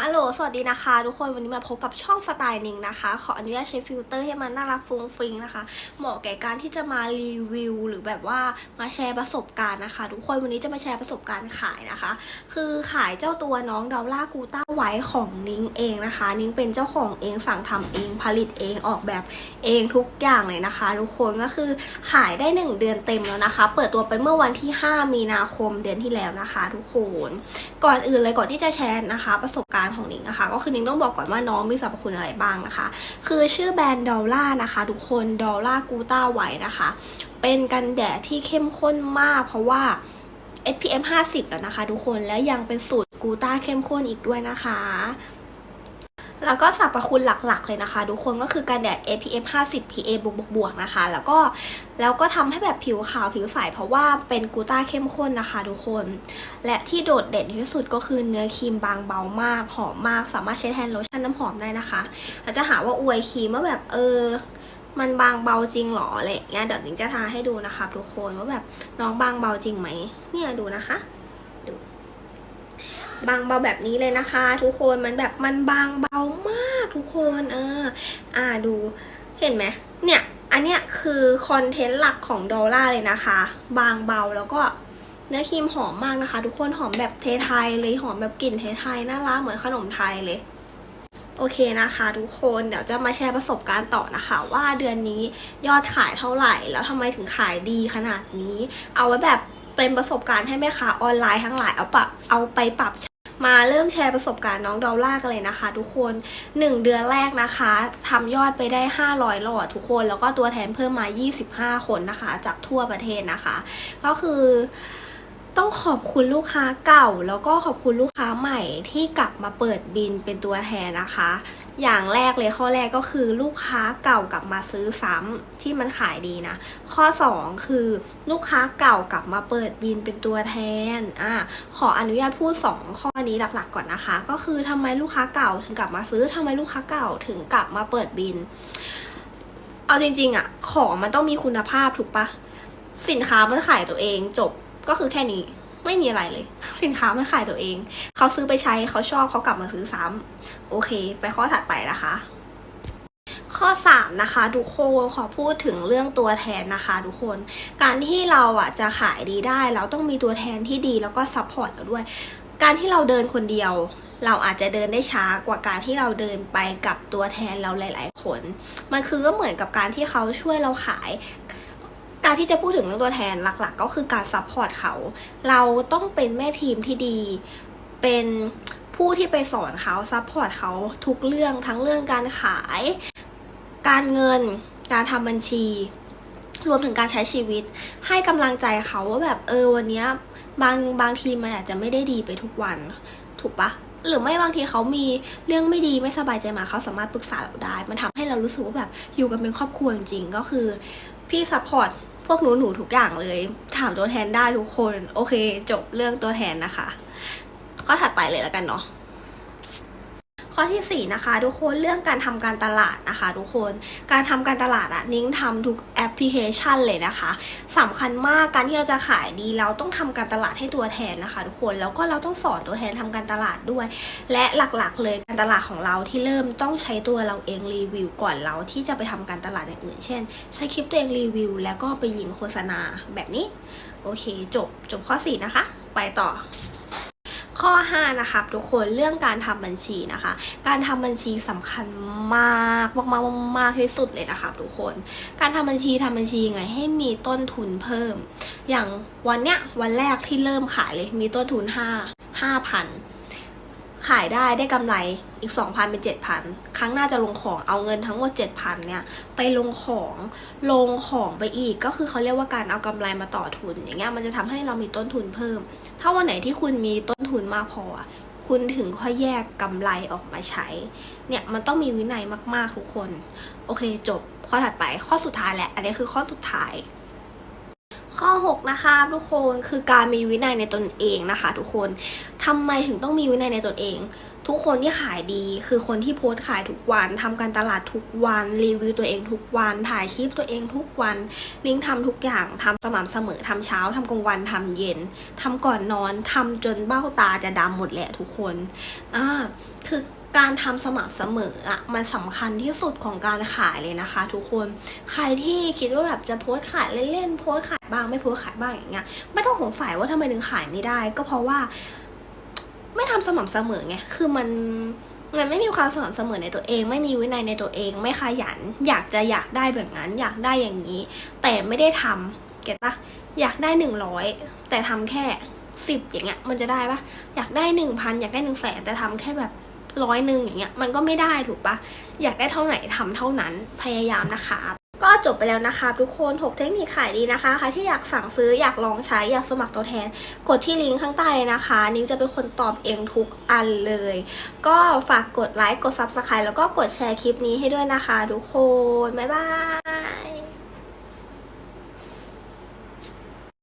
ฮัลโหล สวัสดีนะคะ ทุกคน วันนี้มาพบกับช่องสไตล์นิงนะคะ ขออนุญาตใช้ฟิลเตอร์ให้มันน่ารักฟุ้งฟิงนะคะ เหมาะแก่การที่จะมารีวิว หรือแบบว่ามาแชร์ประสบการณ์นะคะ ทุกคน วันนี้จะมาแชร์ประสบการณ์ขายนะคะ คือขายเจ้าตัวน้องดอลล่ากูต้าไว้ของนิงเองนะคะ นิงเป็นเจ้าของเองสั่งทำเองผลิตเองออกแบบเองทุกอย่างเลยนะคะ ทุกคนก็คือขายได้ 1 เดือนเต็มแล้วนะคะ เปิดตัวไปเมื่อวันที่ 5 มีนาคมเดือนที่แล้วนะคะ ทุกคน ก่อนอื่นเลยก่อนที่จะแชร์นะคะ ประสบการณ์ของนิงนะคะ ก็คือนิงต้องบอกก่อนว่าน้องมีสรรพคุณอะไรบ้างนะคะ คือชื่อแบรนด์ดอลล่านะคะ ทุกคนดอลล่ากูต้าไว้นะคะ เป็นกันแดดที่เข้มข้นมาก เพราะว่า SPF 50 แล้วนะคะ ทุกคนและยังเป็นสูตรกูต้าเข้มข้นอีกด้วยนะคะ แล้วก็สรรพคุณหลักๆ เลยนะคะ ทุกคนก็คือกันแดด SPF 50 PA บวกบวกๆนะคะ แล้วก็แล้วก็ทำให้แบบผิวขาวผิวใสเพราะว่าเป็นกูต้าเข้มข้นนะคะ ทุกคน และที่โดดเด่นที่สุดก็คือเนื้อครีมบางเบามาก หอมมาก สามารถใช้แทนโลชั่นน้ำหอมได้นะคะอาจจะหาว่าอวยครีมว่าแบบเออมันบางเบาจริงหรออะไรอย่างเงี้ยเดี๋ยวนิ้งจะทาให้ดูนะคะ ทุกคนว่าแบบน้องบางเบาจริงไหมเนี่ยดูนะคะ บางเบาแบบนี้เลยนะคะ ทุกคนมันแบบมันบางเบามากทุกคนเอออ่าดูเห็นไหมเนี่ยอันเนี้ยคือคอนเทนต์หลักของดอลล่าเลยนะคะ บางเบาแล้วก็เนื้อครีมหอมมากนะคะ ทุกคนหอมแบบไทยๆเลยหอมแบบกลิ่นไทยๆน่ารักเหมือนขนมไทยเลยโอเคนะคะทุกคนเดี๋ยวจะมาแชร์ประสบการณ์ต่อนะคะ ว่าเดือนนี้ยอดขายเท่าไหร่ แล้วทำไมถึงขายดีขนาดนี้ เอาไว้แบบเป็นประสบการณ์ให้แม่ค้าออนไลน์ทั้งหลายเอาปรับเอาไปปรับใช้ มาเริ่มแชร์ประสบการณ์น้องดอลล่ากันเลยนะคะ ทุกคน 1 เดือนแรกนะคะทำยอดไปได้ 500หลอดทุกคน แล้วก็ตัวแทนเพิ่มมา 25 คนนะคะ จากทั่วประเทศนะคะ ก็คือต้องขอบคุณลูกค้าเก่า แล้วก็ขอบคุณลูกค้าใหม่ที่กลับมาเปิดบินเป็นตัวแทนนะคะ อย่างแรกเลยข้อแรกก็คือลูกค้าเก่ากลับมาซื้อซ้ำที่มันขายดีนะ ข้อ 2 คือลูกค้าเก่ากลับมาเปิดบินเป็นตัวแทนอะขออนุญาตพูด 2 ข้อนี้หลักๆก่อนนะคะ ก็คือทำไมลูกค้าเก่าถึงกลับมาซื้อทำไมลูกค้าเก่าถึงกลับมาเปิดบิน เอาจริงๆอะของมันต้องมีคุณภาพถูกปะสินค้ามันขายตัวเองจบก็คือแค่นี้ ไม่มีอะไรเลย สินค้ามันขายตัวเอง เขาซื้อไปใช้เขาชอบเขากลับมาซื้อซ้ำโอเค ไปข้อถัดไปนะคะ ข้อ 3 นะคะทุกคนขอพูดถึงเรื่องตัวแทนนะคะทุกคน การที่เราอะจะขายดีได้ เราต้องมีตัวแทนที่ดีแล้วก็ซัพพอร์ตเราด้วย การที่เราเดินคนเดียวเราอาจจะเดินได้ช้ากว่าการที่เราเดินไปกับตัวแทนเราหลาย ๆ คน มันคือก็เหมือนกับการที่เขาช่วยเราขาย การที่จะพูดถึงเรื่องตัวแทนหลัก ๆ ก็คือการซัพพอร์ตเขา เราต้องเป็นแม่ทีมที่ดี เป็นผู้ที่ไปสอนเขาซัพพอร์ตเขาทุกเรื่องทั้งเรื่องการขาย การเงิน การทำบัญชี รวมถึงการใช้ชีวิต ให้กำลังใจเขาว่าแบบเออวันนี้บางบางทีมันอาจจะไม่ได้ดีไปทุกวัน ถูกปะหรือไม่บางทีเขามีเรื่องไม่ดีไม่สบายใจมาเขาสามารถปรึกษาเราได้ มันทำให้เรารู้สึกว่าแบบอยู่กันเป็นครอบครัวจริงๆก็คือ พี่ซัพพอร์ต พวกหนูหนูทุกอย่างเลย ถามตัวแทนได้ทุกคน โอเค จบเรื่องตัวแทนนะคะ ข้อถัดไปเลยแล้วกันเนาะข้อที่ 4 นะคะ ทุกคนเรื่องการทำการตลาดนะคะ ทุกคนการทำการตลาดอะนิ้งทำทุก ปพลิเคชันเลยนะคะสำคัญมากการที่เราจะขายดีเราต้องทำการตลาดให้ตัวแทนนะคะ ทุกคนแล้วก็เราต้องสอนตัวแทนทำการตลาดด้วย และหลักๆ เลยการตลาดของเราที่เริ่มต้องใช้ตัวเราเองรีวิว ก่อนเราที่จะไปทำการตลาดอย่างอื่น เช่น ใช้คลิปตัวเองรีวิว แล้วก็ไปยิงโฆษณาแบบนี้โอเค จบจบข้อ 4 นะคะ ไปต่อ ข้อ 5 นะคะทุกคนเรื่องการทำบัญชีนะคะ การทำบัญชีสำคัญมากมากมากมากที่สุดเลยนะคะทุกคน การทำบัญชีทำบัญชียังไงให้มีต้นทุนเพิ่ม อย่างวันเนี้ยวันแรกที่เริ่มขายเลยมีต้นทุน 5 5,000 ขายได้ได้กำไรอีก 2,000 เป็น 7,000 ครั้งหน้าจะลงของเอาเงินทั้งหมด 7,000 เนี่ย ไปลงของลงของไปอีกก็คือเขาเรียกว่าการเอากำไรมาต่อทุน อย่างเงี้ยมันจะทำให้เรามีต้นทุนเพิ่ม ถ้าวันไหนที่คุณมีต้นทุนมากพอ คุณถึงค่อยแยกกำไรออกมาใช้ เนี่ยมันต้องมีวินัยมากๆทุกคน โอเคจบข้อถัดไปข้อสุดท้ายแหละอันนี้คือข้อสุดท้าย ข้อ 6 นะคะทุกคนคือการมีวินัยในตนเองนะคะ ทุกคนทำไมถึงต้องมีวินัยในตนเอง ทุกคนที่ขายดีคือคนที่โพสต์ขายทุกวันทำการตลาดทุกวันรีวิวตัวเองทุกวันถ่ายคลิปตัวเองทุกวันลิงทำทุกอย่างทำสม่ำเสมอทำเช้าทำกลางวันทำเย็นทำก่อนนอนทำจนเบ้าตาจะดำหมดแหละทุกคนอ่าคือการทำสม่ำเสมออะมันสำคัญที่สุดของการขายเลยนะคะ ทุกคนใครที่คิดว่าแบบจะโพสขายเล่นๆโพสขายบ้างไม่โพสขายบ้างอย่างเงี้ยไม่ต้องสงสัยว่าทำไมถึงขายไม่ได้ ก็เพราะว่า ไม่ทำสม่ำเสมอไง คือมันมันไม่มีความสม่ำเสมอในตัวเอง ไม่มีวินัยในตัวเอง ไม่ขยัน อยากจะอยากได้แบบนั้น อยากได้อย่างนี้ แต่ไม่ได้ทำเก็ตปะอยากได้หนึ่งร้อยแต่ทำแค่สิบอย่างเงี้ย มันจะได้ปะอยากได้หนึ่งพันอยากได้หนึ่งแสนแต่ทำแค่แบบร้อยหนึ่งอย่างเงี้ย มันก็ไม่ได้ถูกปะอยากได้เท่าไหร่ทำเท่านั้นพยายามนะคะ ก็จบไปแล้วนะคะ ทุกคน 6 เทคนิคขายดีนะคะ ใครที่อยากสั่งซื้ออยากลองใช้อยากสมัครตัวแทน กดที่ลิงก์ข้างใต้เลยนะคะ นิ้งจะเป็นคนตอบเองทุกอันเลย ก็ฝากกดไลค์กด Subscribe แล้วก็กดแชร์คลิปนี้ให้ด้วยนะคะ ทุกคน บ๊ายบาย